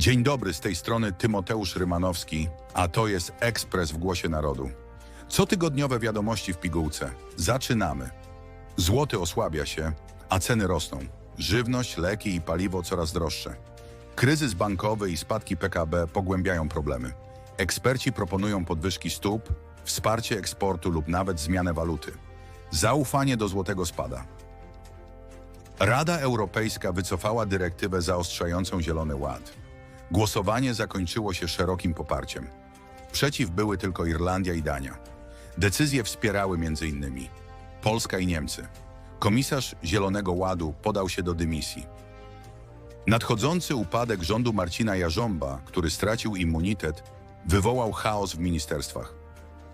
Dzień dobry, z tej strony Tymoteusz Rymanowski, a to jest Ekspres w Głosie Narodu. Cotygodniowe wiadomości w pigułce. Zaczynamy. Złoty osłabia się, a ceny rosną. Żywność, leki i paliwo coraz droższe. Kryzys bankowy i spadki PKB pogłębiają problemy. Eksperci proponują podwyżki stóp, wsparcie eksportu lub nawet zmianę waluty. Zaufanie do złotego spada. Rada Europejska wycofała dyrektywę zaostrzającą Zielony Ład. Głosowanie zakończyło się szerokim poparciem. Przeciw były tylko Irlandia i Dania. Decyzje wspierały m.in. Polska i Niemcy. Komisarz Zielonego Ładu podał się do dymisji. Nadchodzący upadek rządu Marcina Jarząba, który stracił immunitet, wywołał chaos w ministerstwach.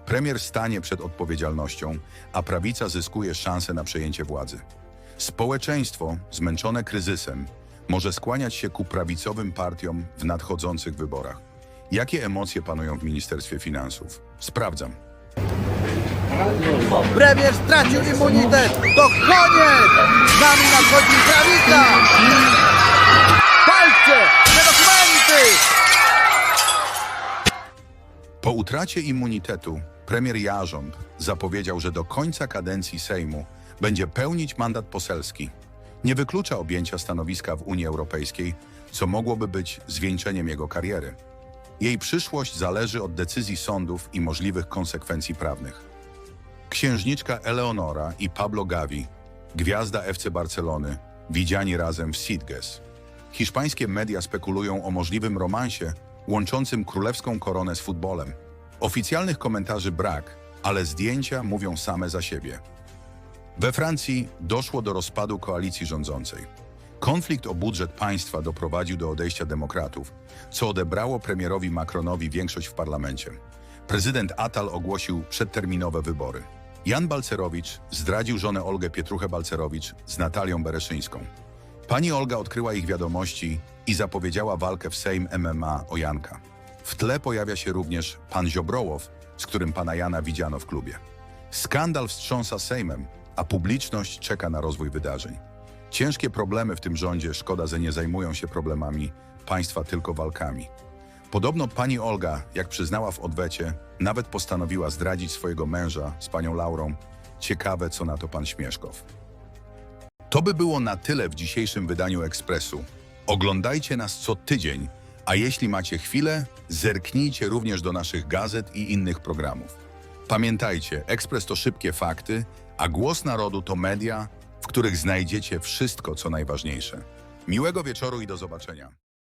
Premier stanie przed odpowiedzialnością, a prawica zyskuje szansę na przejęcie władzy. Społeczeństwo, zmęczone kryzysem, może skłaniać się ku prawicowym partiom w nadchodzących wyborach. Jakie emocje panują w Ministerstwie Finansów? Sprawdzam. Premier stracił immunitet! To koniec! Z nami nadchodzi prawica! Palce! Dokumenty! Po utracie immunitetu premier Jarząb zapowiedział, że do końca kadencji Sejmu będzie pełnić mandat poselski. Nie wyklucza objęcia stanowiska w Unii Europejskiej, co mogłoby być zwieńczeniem jego kariery. Jej przyszłość zależy od decyzji sądów i możliwych konsekwencji prawnych. Księżniczka Eleonora i Pablo Gavi, gwiazda FC Barcelony, widziani razem w Sitges. Hiszpańskie media spekulują o możliwym romansie łączącym królewską koronę z futbolem. Oficjalnych komentarzy brak, ale zdjęcia mówią same za siebie. We Francji doszło do rozpadu koalicji rządzącej. Konflikt o budżet państwa doprowadził do odejścia demokratów, co odebrało premierowi Macronowi większość w parlamencie. Prezydent Atal ogłosił przedterminowe wybory. Jan Balcerowicz zdradził żonę Olgę Pietruchę-Balcerowicz z Natalią Bereszyńską. Pani Olga odkryła ich wiadomości i zapowiedziała walkę w Sejm MMA o Janka. W tle pojawia się również pan Ziobrołow, z którym pana Jana widziano w klubie. Skandal wstrząsa Sejmem, a publiczność czeka na rozwój wydarzeń. Ciężkie problemy w tym rządzie, szkoda, że nie zajmują się problemami państwa, tylko walkami. Podobno pani Olga, jak przyznała w odwecie, nawet postanowiła zdradzić swojego męża z panią Laurą. Ciekawe, co na to pan Śmieszkow. To by było na tyle w dzisiejszym wydaniu Ekspresu. Oglądajcie nas co tydzień, a jeśli macie chwilę, zerknijcie również do naszych gazet i innych programów. Pamiętajcie, Ekspres to szybkie fakty, a Głos Narodu to media, w których znajdziecie wszystko, co najważniejsze. Miłego wieczoru i do zobaczenia.